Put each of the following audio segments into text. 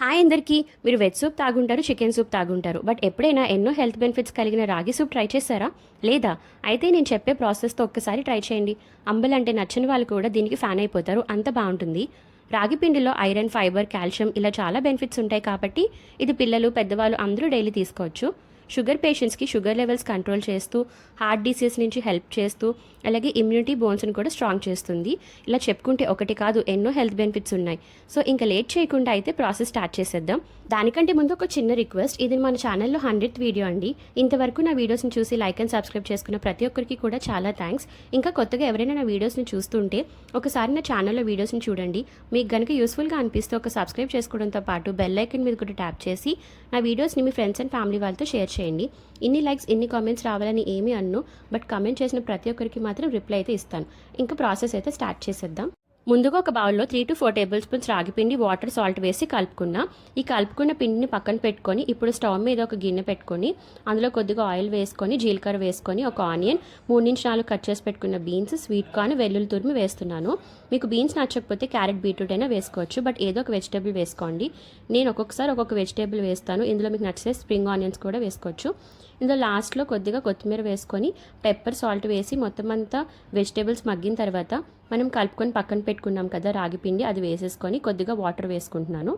Hi అందరికీ. మీరు veg soup తాగుంటారు చికెన్ సూప్ తాగుంటారు. బట్ ఎప్పుడైనా ఎన్నో హెల్త్ బెనిఫిట్స్ కలిగిన రాగి సూప్ ట్రై చేశారా? లేదా? అయితే నేను చెప్పే ప్రాసెస్తో ఒక్కసారి ట్రై చేయండి. అంబలు అంటే నచ్చని వాళ్ళు కూడా దీనికి ఫ్యాన్ అయిపోతారు. అంత బాగుంటుంది. రాగి పిండిలో ఐరన్ ఫైబర్ కాల్షియం ఇలా చాలా బెనిఫిట్స్ ఉంటాయి కాబట్టి ఇది పిల్లలు పెద్దవాళ్ళు అందరూ డైలీ తీసుకోవచ్చు. షుగర్ పేషెంట్స్కి షుగర్ లెవెల్స్ కంట్రోల్ చేస్తూ హార్ట్ డిసీజ్ నుంచి హెల్ప్ చేస్తూ అలాగే ఇమ్యూనిటీ బోన్స్ని కూడా స్ట్రాంగ్ చేస్తుంది. ఇలా చెప్పుకుంటే ఒకటి కాదు ఎన్నో హెల్త్ బెనిఫిట్స్ ఉన్నాయి. సో ఇంకా లేట్ చేయకుండా అయితే ప్రాసెస్ స్టార్ట్ చేసేద్దాం. దానికంటే ముందు ఒక చిన్న రిక్వెస్ట్. ఇది మన ఛానల్లో హండ్రెడ్ వీడియో అండి. ఇంతవరకు నా వీడియోస్ని చూసి లైక్ అండ్ సబ్స్క్రైబ్ చేసుకున్న ప్రతి ఒక్కరికి కూడా చాలా థ్యాంక్స్. ఇంకా కొత్తగా ఎవరైనా నా వీడియోస్ని చూస్తుంటే ఒకసారి నా ఛానల్లో వీడియోస్ని చూడండి. మీకు కనుక యూస్ఫుల్గా అనిపిస్తే ఒక సబ్స్క్రైబ్ చేసుకోవడంతో పాటు బెల్ ఐకన్ మీద కూడా ట్యాప్ చేసి నా వీడియోస్ని మీ ఫ్రెండ్స్ అండ్ ఫ్యామిలీ వాళ్ళతో షేర్ చేయండి. ఇన్ని లైక్స్ ఇన్ని కామెంట్స్ రావాలని ఏమీ అన్ను బట్ కామెంట్ చేసిన ప్రతి ఒక్కరికి మాత్రం రిప్లై అయితే ఇస్తాను. ఇంకా ప్రాసెస్ అయితే స్టార్ట్ చేసేద్దాం. ముందుగా ఒక బౌల్లో three to four tablespoons రాగి పిండి వాటర్ సాల్ట్ వేసి కలుపుకున్నా. ఈ కలుపుకున్న పిండిని పక్కన పెట్టుకొని ఇప్పుడు స్టవ్ మీద ఒక గిన్నె పెట్టుకొని అందులో కొద్దిగా ఆయిల్ వేసుకొని జీలకర్ర వేసుకొని ఒక ఆనియన్ మూడు నుంచి నాలుగు కట్ చేసి పెట్టుకున్న బీన్స్ స్వీట్ కార్న్ వెల్లుల్లి తురిమి వేస్తున్నాను. మీకు బీన్స్ నచ్చకపోతే క్యారెట్ బీట్రూట్ అయినా వేసుకోవచ్చు బట్ ఏదో ఒక వెజిటేబుల్ వేసుకోండి. నేను ఒక్కొక్కసారి ఒక్కొక్క వెజిటేబుల్ వేస్తాను. ఇందులో మీకు నచ్చితే స్ప్రింగ్ ఆనియన్స్ కూడా వేసుకోవచ్చు. ఇందులో లాస్ట్లో కొద్దిగా కొత్తిమీర వేసుకొని పెప్పర్ సాల్ట్ వేసి మొత్తం అంతా వెజిటేబుల్స్ మగ్గిన తర్వాత మనం కలుపుకొని పక్కన పెట్టుకున్నాం కదా రాగిపిండి అది వేసేసుకొని కొద్దిగా వాటర్ వేసుకుంటున్నాను.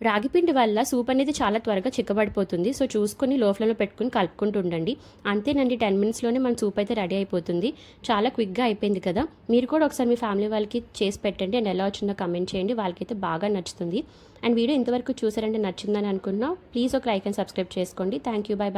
రాగి పిండి వల్ల సూప్ అనేది చాలా త్వరగా చిక్కబడిపోతుంది. సో చూసుకొని లోఫ్లలో పెట్టుకుని కలుపుకుంటూ ఉండండి. అంతేనండి టెన్ మినిట్స్లోనే మన సూప్ అయితే రెడీ అయిపోతుంది. చాలా క్విక్గా అయిపోయింది కదా. మీరు కూడా ఒకసారి మీ ఫ్యామిలీ వాళ్ళకి చేసి పెట్టండి అండ్ ఎలా వచ్చిందో కమెంట్ చేయండి. వాళ్ళకైతే బాగా నచ్చుతుంది. అండ్ వీడియో ఇంతవరకు చూసారంటే నచ్చిందని అనుకున్నా ప్లీజ్ ఒక లైక్ అండ్ సబ్స్క్రైబ్ చేసుకోండి. Thank you. బై.